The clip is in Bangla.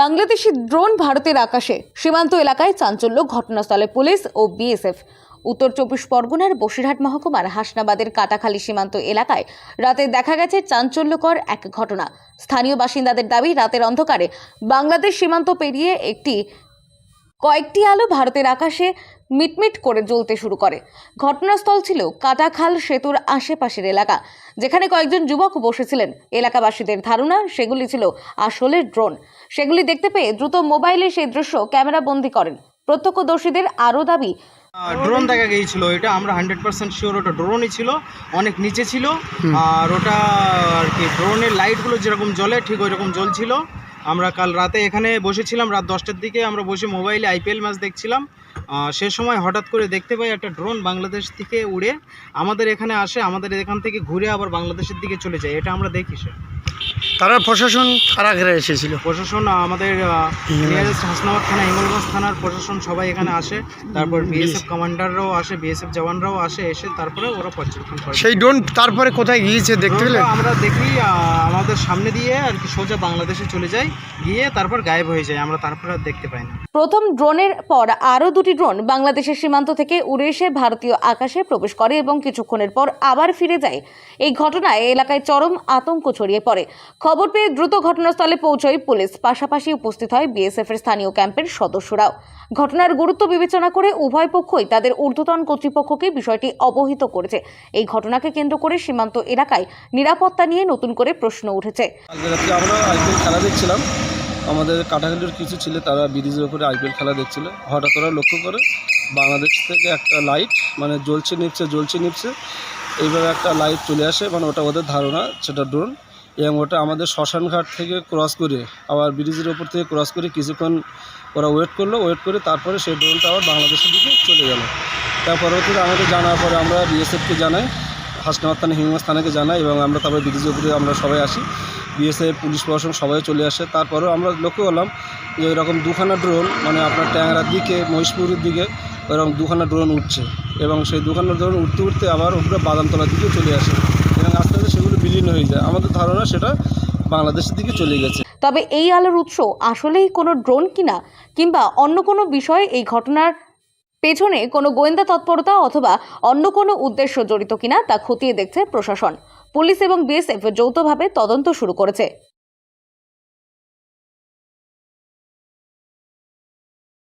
বাংলাদেশি ড্রোন ভারতের আকাশে সীমান্ত এলাকায় চাঞ্চল্য ঘটনাস্থলে পুলিশ ও বিএসএফ। উত্তর চব্বিশ পরগনার বসিরহাট মহকুমার হাসনাবাদের কাটাখালী সীমান্ত এলাকায় রাতে দেখা গেছে চাঞ্চল্যকর এক ঘটনা। স্থানীয় বাসিন্দাদের দাবি, রাতের অন্ধকারে বাংলাদেশ সীমান্ত পেরিয়ে একটি কয়েকটি আলো ভারতের আকাশে মিটমিট করে জ্বলতে শুরু করে। ঘটনাস্থল ছিল কাটাখাল সেতুর আশেপাশের এলাকা যেখানে কয়েকজন যুবক বসেছিলেন। এলাকাবাসীদের ধারণা সেগুলি ছিল আসলে ড্রোন। সেগুলি দেখতে পেয়ে দ্রুত মোবাইলে সেই দৃশ্য ক্যামেরা বন্দি করেন। প্রত্যক্ষদর্শীদের আরও দাবি ড্রোন দেখা গিয়েছিল এটা আমরা হান্ড্রেড পার্সেন্ট শিওর ওটা ড্রোনই ছিল অনেক নিচে ছিল। আর ওটা আর কি ড্রোনের লাইটগুলো যেরকম জ্বলে ঠিক ওই রকম জ্বলছিল। আমরা কাল রাতে এখানে বসেছিলাম, রাত দশটার দিকে আমরা বসে মোবাইলে আইপিএল ম্যাচ দেখছিলাম। সে সময় হঠাৎ করে দেখতে পাই একটা ড্রোন বাংলাদেশ থেকে উড়ে আমাদের এখানে আসে, আমাদের এখান থেকে ঘুরে আবার বাংলাদেশের দিকে চলে যায়। এটা আমরা দেখি সে। তারা প্রশাসন কারা ঘেরা এসেছিল। প্রশাসন আমাদের নিয়ারেস্ট হাসনাবাদ থানা হিঙ্গলগঞ্জ থানার প্রশাসন সবাই এখানে আসে। তারপর বিএসএফ কমান্ডাররাও আসে বিএসএফ জওয়ানরাও আসে এসে তারপরে ওরা পর্যবেক্ষণ করে। সেই ড্রোন তারপরে কোথায় গিয়েছে দেখতে ড্রোনটা আমরা দেখি আহ, আমাদের সামনে দিয়ে আর কি সোজা বাংলাদেশে চলে যায় গিয়ে তারপর গায়েব হয়ে যায় আমরা তারপর আর দেখতে পাই না। প্রথম ড্রোনের পর আরও দুটি ড্রোন বাংলাদেশের সীমান্ত থেকে উড়ে এসে ভারতীয় আকাশে প্রবেশ করে এবং কিছুক্ষণের পর আবার ফিরে যায়। এই ঘটনায় এলাকায় চরম আতঙ্ক ছড়িয়ে পড়ে। খবর পেয়ে দ্রুত ঘটনাস্থলে পৌঁছয় পুলিশ। পাশাপাশি উপস্থিত হয় বিএসএফ এর স্থানীয় ক্যাম্পের সদস্যরাও। ঘটনার গুরুত্ব বিবেচনা করে উভয় পক্ষই তাদের ঊর্ধ্বতন কর্তৃপক্ষকে বিষয়টি অবহিত করেছে। এই ঘটনাকে কেন্দ্র করে সীমান্ত এলাকায় নিরাপত্তা নিয়ে নতুন করে প্রশ্ন উঠেছে। আমরা খেলা আমাদের কাটাখালির কিছু ছিল তারা ব্রিজের ওপরে আইপিএল খেলা দেখছিল। হঠাৎ ওরা লক্ষ্য করে বাংলাদেশ থেকে একটা লাইট মানে জ্বলছে নিপছে জ্বলছে নিপছে, এইভাবে একটা লাইট চলে আসে মানে ওটা ওদের ধারণা, সেটা ড্রোন। এবং ওটা আমাদের শ্মশানঘাট থেকে ক্রস করে, আবার ব্রিজের ওপর থেকে ক্রস করে কিছুক্ষণ ওরা ওয়েট করল ওয়েট করে তারপরে সেই ড্রোনটা আবার বাংলাদেশের দিকে চলে গেল। তার পরবর্তীতে আমাদের জানার পরে আমরা বিএসএফকে জানাই, হাসনাবাদ থানা থানাকে জানাই এবং আমরা তারপরে ব্রিজের উপরে আমরা সবাই আসি। বিএসএফ পুলিশ প্রশাসন সবাই চলে আসে। তারপরেও আমরা লক্ষ্য করলাম যে এরকম দুখানা ড্রোন মানে আপনার ট্যাংরার দিকে মহিষপুরের দিকে এরকম দুখানা ড্রোন উঠছে এবং সেই দুখানা ড্রোন উঠতে উঠতে আবার উপরে বাদামতলার দিকে চলে আসে। এবং আস্তে আস্তে সেগুলো বিলীন হয়ে যায়। আমাদের ধারণা সেটা বাংলাদেশের দিকে চলে গেছে। তবে এই আলোর উৎস আসলেই কোনো ড্রোন কিনা কিংবা অন্য কোনো বিষয়ে এই ঘটনার পেছনে কোনো গোয়েন্দা তৎপরতা অথবা অন্য কোনো উদ্দেশ্য জড়িত কিনা তা খতিয়ে দেখছে প্রশাসন। পুলিশ এবং বিএসএফ যৌথভাবে তদন্ত শুরু করেছে।